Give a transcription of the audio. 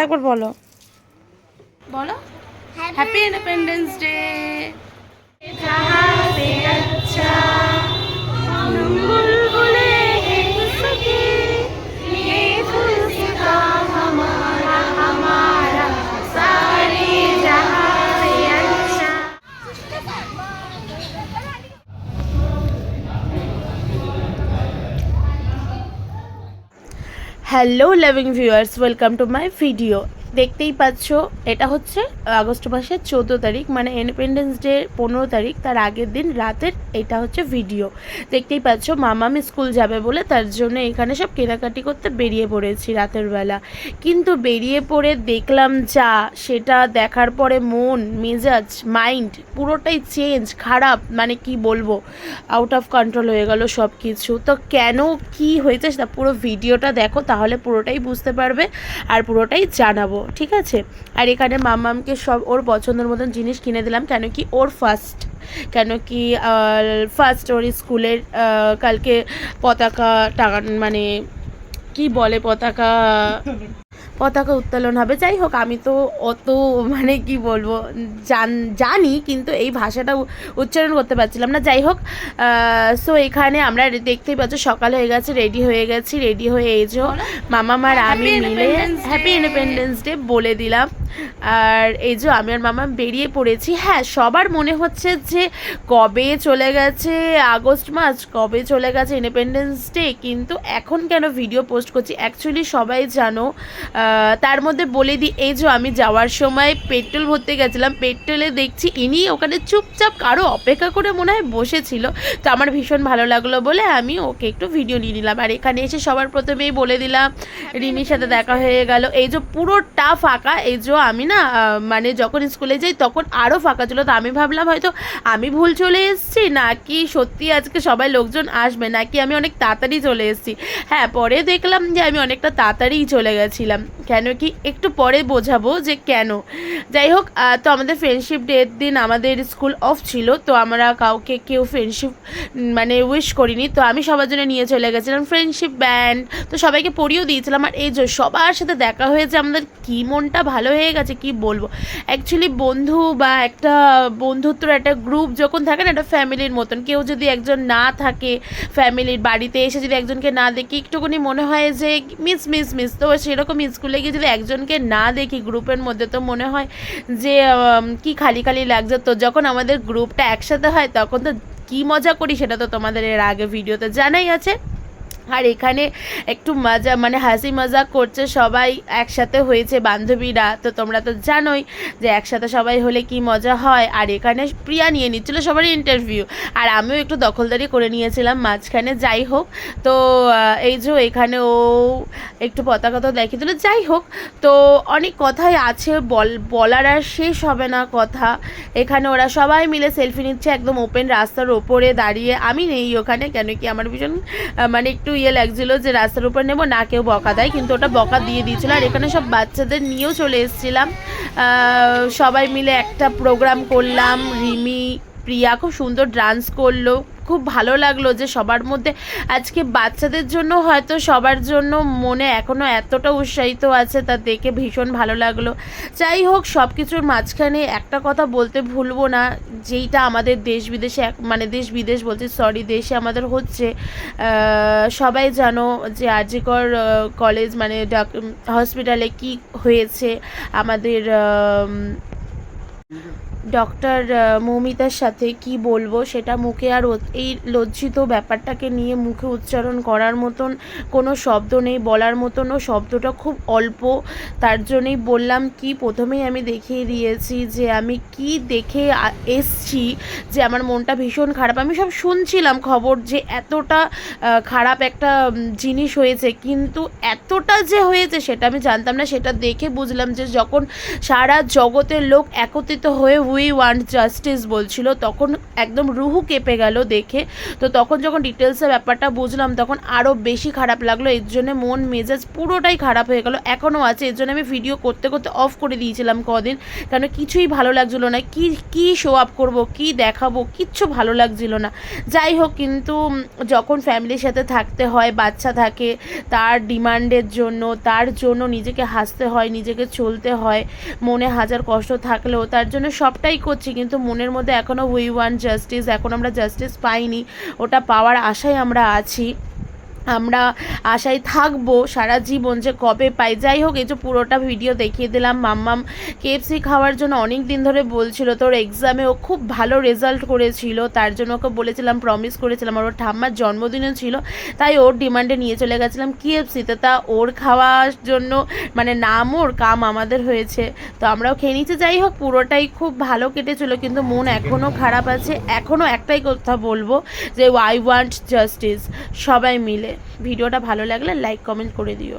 আরেকবার বলো। বলো। Happy independence day hello loving viewers welcome to my video দেখতেই পাচ্ছ, এটা হচ্ছে আগস্ট মাসের চোদ্দ তারিখ মানে ইন্ডিপেন্ডেন্স ডে পনেরো তারিখ, তার আগের দিন রাতের এটা হচ্ছে ভিডিও দেখতেই পাচ্ছ মামামি স্কুল যাবে বলে তার জন্য এখানে সব কেনাকাটি করতে বেরিয়ে পড়েছি রাতের বেলা। কিন্তু বেরিয়ে পড়ে দেখলাম যা, সেটা দেখার পরে মন, মেজাজ মাইন্ড পুরোটাই চেঞ্জ খারাপ মানে কি বলব আউট অফ কন্ট্রোল হয়ে গেল সব কিছু তো কেন কি হয়েছে সেটা পুরো ভিডিওটা দেখো, তাহলে পুরোটাই বুঝতে পারবে আর পুরোটাই জানাব। ঠিক আছে? আর এখানে মামামকে সব ওর পছন্দের মতন জিনিস কিনে দিলাম। কেন কি ওর ফার্স্ট কেন কি ফার্স্ট ওর স্কুলের কালকে পতাকা টাঙান মানে কি বলে পতাকা? পতাকা উত্তোলন হবে। যাই হোক আমি তো অত মানে কি বলব জান জানি কিন্তু এই ভাষাটা উচ্চারণ করতে পারছিলাম না। যাই হোক সো এখানে আমরা দেখতেই পাচ্ছ সকাল হয়ে গেছে রেডি হয়ে গেছি রেডি হয়ে এই যে মামা মার আমি মিলে হ্যাপি! ইন্ডিপেন্ডেন্স ডে বলে দিলাম। আর এই যে আমি আর মামা বেরিয়ে পড়েছি। হ্যাঁ সবার মনে হচ্ছে যে কবে চলে গেছে আগস্ট মাস কবে চলে গেছে ইন্ডিপেন্ডেন্স ডে কিন্তু এখন কেন ভিডিও পোস্ট করছি? অ্যাকচুয়ালি সবাই জানো তার মধ্যে বলে দিই এই যে আমি যাওয়ার সময় পেট্রোল ভরতে গেছিলাম পেট্রোলে দেখছি ইনি ওখানে চুপচাপ কারও অপেক্ষা করে মনে হয় বসেছিল। তো আমার ভীষণ ভালো লাগল বলে আমি ওকে একটু ভিডিও নিয়ে নিলাম। আর এখানে এসে সবার প্রথমেই বলে দিলাম রিমির সাথে দেখা হয়ে গেল। এই যে পুরোটা ফাঁকা এই যে আমি না মানে যখন স্কুলে যাই তখন আরও ফাঁকা ছিল। তো আমি ভাবলাম হয়তো আমি ভুল চলে এসেছি, নাকি সত্যি আজকে সবাই লোকজন আসবে, নাকি আমি অনেক তাড়াতাড়ি চলে এসেছি। হ্যাঁ পরে দেখলাম যে আমি অনেকটা তাড়াতাড়িই চলে গেছিলাম। কেন কি একটু পরে বোঝাবো যে কেন। যাই হোক তো আমাদের ফ্রেন্ডশিপ ডের দিন আমাদের স্কুল অফ ছিল, তো আমরা কাউকে কেউ ফ্রেন্ডশিপ মানে উইশ করিনি। তো আমি সবার জন্য নিয়ে চলে গেছিলাম ফ্রেন্ডশিপ ব্যান্ড তো সবাইকে পড়িয়েও দিয়েছিলাম। আর এই যে সবার সাথে দেখা হয়েছে, আমাদের কি মনটা ভালো হয়ে গেছে, কি বলব? অ্যাকচুয়ালি বন্ধু বা একটা বন্ধুত্বর একটা গ্রুপ যখন থাকে না, একটা ফ্যামিলির মতন, কেউ যদি একজন না থাকে ফ্যামিলির বাড়িতে এসে যদি একজনকে না দেখি, একটুখানি মনে হয় যে মিস মিস মিস তো সেরকম স্কুলে গিয়ে যদি একজনকে না দেখি গ্রুপের মধ্যে, তো মনে হয় যে কি খালি খালি লাগছে। তো যখন আমাদের গ্রুপটা একসাথে হয়, তখন তো কী মজা করি সেটা তো তোমাদের এর আগে ভিডিওতে জানাই আছে। আর এখানে একটু মজা মানে হাসি মজা করছে সবাই, একসাথে হয়েছে বান্ধবীরা। তো তোমরা তো জানোই যে একসাথে সবাই হলে কি মজা হয়। আর এখানে প্রিয়া নিয়ে নিচ্ছিল সবার ইন্টারভিউ আর আমিও একটু দখলদারি করে নিয়েছিলাম মাঝখানে, যাই হোক। তো এই যে এখানে ও একটু পতাকা তো দেখিয়ে দিল। যাই হোক, তো অনেক কথাই আছে, বল, বলার আর শেষ হবে না কথা। এখানে ওরা সবাই মিলে সেলফি নিচ্ছে, একদম ওপেন রাস্তার ওপরে দাঁড়িয়ে। আমি নেই ওখানে, কেন কি আমার ভীষণ মানে একটু ইয়ে লাগছিল যে রাস্তার উপর নেব, না কেউ বকা দেয়। কিন্তু ওটা বকা দিয়ে দিয়েছিল। আর এখানে সব বাচ্চাদের নিয়েও চলে এসেছিলাম। সবাই মিলে একটা প্রোগ্রাম করলাম, রিমি প্রিয়া খুব সুন্দর ডান্স করল। খুব ভালো লাগল যে সবার মধ্যে আজকে বাচ্চাদের জন্য হয়তো সবার জন্য মনে এখনও এতটা উৎসাহিত আছে তা দেখে ভীষণ ভালো লাগল। যাই হোক সব কিছুর মাঝখানে একটা কথা বলতে ভুলবো না যেইটা আমাদের দেশ বিদেশে মানে দেশ বিদেশ বলছি সরি দেশে আমাদের হচ্ছে সবাই জানো যে আরজিকর কলেজ মানে হসপিটালে কি হয়েছে আমাদের আম, ডক্টর মৌমিতার সাথে কি বলব সেটা মুখে আর এই লজ্জিত ব্যাপারটাকে নিয়ে মুখে উচ্চারণ করার মতন কোনো শব্দ নেই, বলার মতনও শব্দটা খুব অল্প। তার জন্যই বললাম কি, প্রথমেই আমি দেখিয়ে দিয়েছি যে আমি কি দেখে এসছি যে আমার মনটা ভীষণ খারাপ। আমি সব শুনছিলাম খবর যে এতটা খারাপ একটা জিনিস হয়েছে। কিন্তু এতটা যে হয়েছে সেটা আমি জানতাম না। সেটা দেখে বুঝলাম যে যখন সারা জগতের লোক একত্রিত হয়ে উই ওয়ান্ট জাস্টিস বলছিল, তখন একদম রুহু কেঁপে গেল দেখে। তো তখন যখন ডিটেলসে ব্যাপারটা বুঝলাম, তখন আরও বেশি খারাপ লাগল। এর জন্য মন, মেজাজ পুরোটাই খারাপ হয়ে গেল। এখনও আছে, এর জন্য আমি ভিডিও করতে করতে অফ করে দিয়েছিলাম কদিন। কারণ কিছুই ভালো লাগছিল না। কি কি শো আপ করব, কি দেখাবো, কিচ্ছু ভালো লাগছিল না। যাই হোক, কিন্তু যখন ফ্যামিলির সাথে থাকতে হয়, বাচ্চা থাকে, তার ডিমান্ডের জন্য, তার জন্য নিজেকে হাসতে হয়, নিজেকে চলতে হয়, মনে হাজার কষ্ট থাকলেও তার জন্য সবটাই করছি, কিন্তু মনের মধ্যে এখনও উই ওয়ান জাস্টিস এখন আমরা জাস্টিস পাইনি, ওটা পাওয়ার আশায় আমরা আছি। আমরা আশায় থাকব সারা জীবন যে কবে পাই। যাই হোক, এই যে পুরোটা ভিডিও দেখিয়ে দিলাম। মাম্মাম কেএফসি খাওয়ার জন্য অনেক দিন ধরে বলছিল, তোর এক্সামে ও খুব ভালো রেজাল্ট করেছিল। তার জন্য ওকে বলেছিলাম প্রমিস করেছিলাম। আর ওর ঠাম্মার জন্মদিনও ছিল। তাই ওর ডিমান্ডে নিয়ে চলে গেছিলাম কেএফসিতে তা ওর খাওয়ার জন্য মানে নাম ওর, কাম আমাদের হয়েছে। তো আমরাও খেয়ে নিচ্ছি যাই হোক, পুরোটাই খুব ভালো কেটেছিল, কিন্তু মন এখনও খারাপ আছে। এখনও একটাই কথা বলব যে আই ওয়ান্ট জাস্টিস সবাই মিলে। ভিডিওটা ভালো লাগলে লাইক কমেন্ট করে দিও।